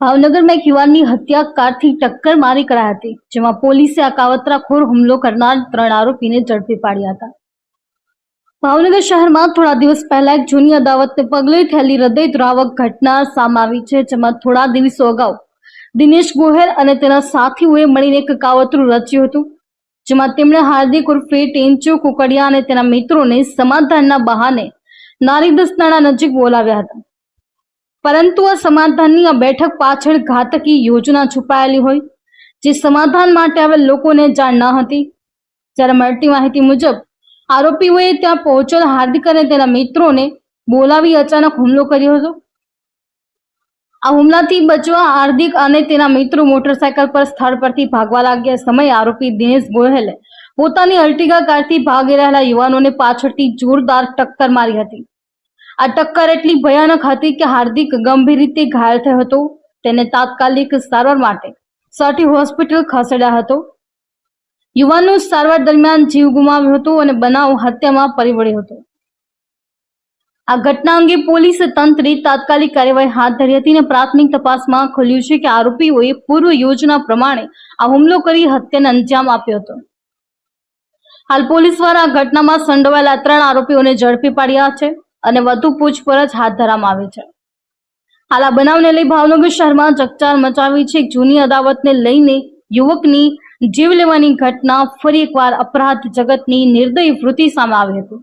ભાવનગરમાં એક યુવાનની હત્યા કારથી ટક્કર મારી કરાઈ હતી, જેમાં પોલીસે આ કાવતરાખોર હુમલો કરનાર ત્રણ આરોપીને ઝડપી પાડ્યા હતા. ભાવનગર શહેરમાં થોડા દિવસ પહેલા એક જૂની અદાવતને પગલે થયેલી હૃદયદ્રાવક ઘટના સામે આવી છે, જેમાં થોડા દિવસો અગાઉ દિનેશ ગોહેલ અને તેના સાથીઓએ મળીને એક કાવતરું રચ્યું હતું, જેમાં તેમણે હાર્દિક ઉર્ફે ટેન્ચો કુકડિયા અને તેના મિત્રોને સમાધાનના બહાને નારી દસનાળા નજીક બોલાવ્યા હતા. પરંતુ આ સમાધાનની આ બેઠક પાછળ ઘાતકી યોજના છુપાયેલી હોય, જે સમાધાન માટે હવે લોકોને જાણ ન હતી. જ્યારે મળતી માહિતી મુજબ, આરોપીઓએ ત્યાં પહોંચેલ હાર્દિક અને તેના મિત્રોને બોલાવી અચાનક હુમલો કર્યો હતો. આ હુમલાથી બચવા હાર્દિક અને તેના મિત્રો મોટરસાયકલ પર સ્થળ પરથી ભાગવા લાગ્યા સમયે આરોપી દિનેશ ગોહેલે પોતાની અર્ટિગા કારથી ભાગી રહેલા યુવાનોને પાછળથી જોરદાર ટક્કર મારી હતી. આ ટક્કર એટલી ભયાનક હતી કે હાર્દિક ગંભીર રીતે ઘાયલ થયો હતો. તેને તાત્કાલિક સારવાર માટે સાટી હોસ્પિટલ ખસેડ્યા હતો. યુવાનનો સારવાર દરમિયાન જીવ ગુમાવ્યો હતો અને બનાવ હત્યામાં પરિવળ્યો હતો. આ ઘટના અંગે પોલીસ તંત્રે તાત્કાલિક કાર્યવાહી હાથ ધરી હતી અને પ્રાથમિક તપાસમાં ખુલ્યું છે કે આરોપીઓએ પૂર્વ યોજના પ્રમાણે આ હુમલો કરી હત્યાને અંજામ આપ્યો હતો. હાલ પોલીસ દ્વારા આ ઘટનામાં સંડોવાયેલા ત્રણ આરોપીઓને ઝડપી પાડ્યા છે. અને વધુ પૂછપરછ હાથ ધરવામાં આવી છે. હાલ આ બનાવને લઈ ભાવનગર શહેરમાં ચકચાર મચાવી છે. જૂની અદાવતને લઈને યુવકની જીવ લેવાની ઘટના ફરી એકવાર અપરાધ જગતની નિર્દય વૃત્તિ સામે આવી હતી.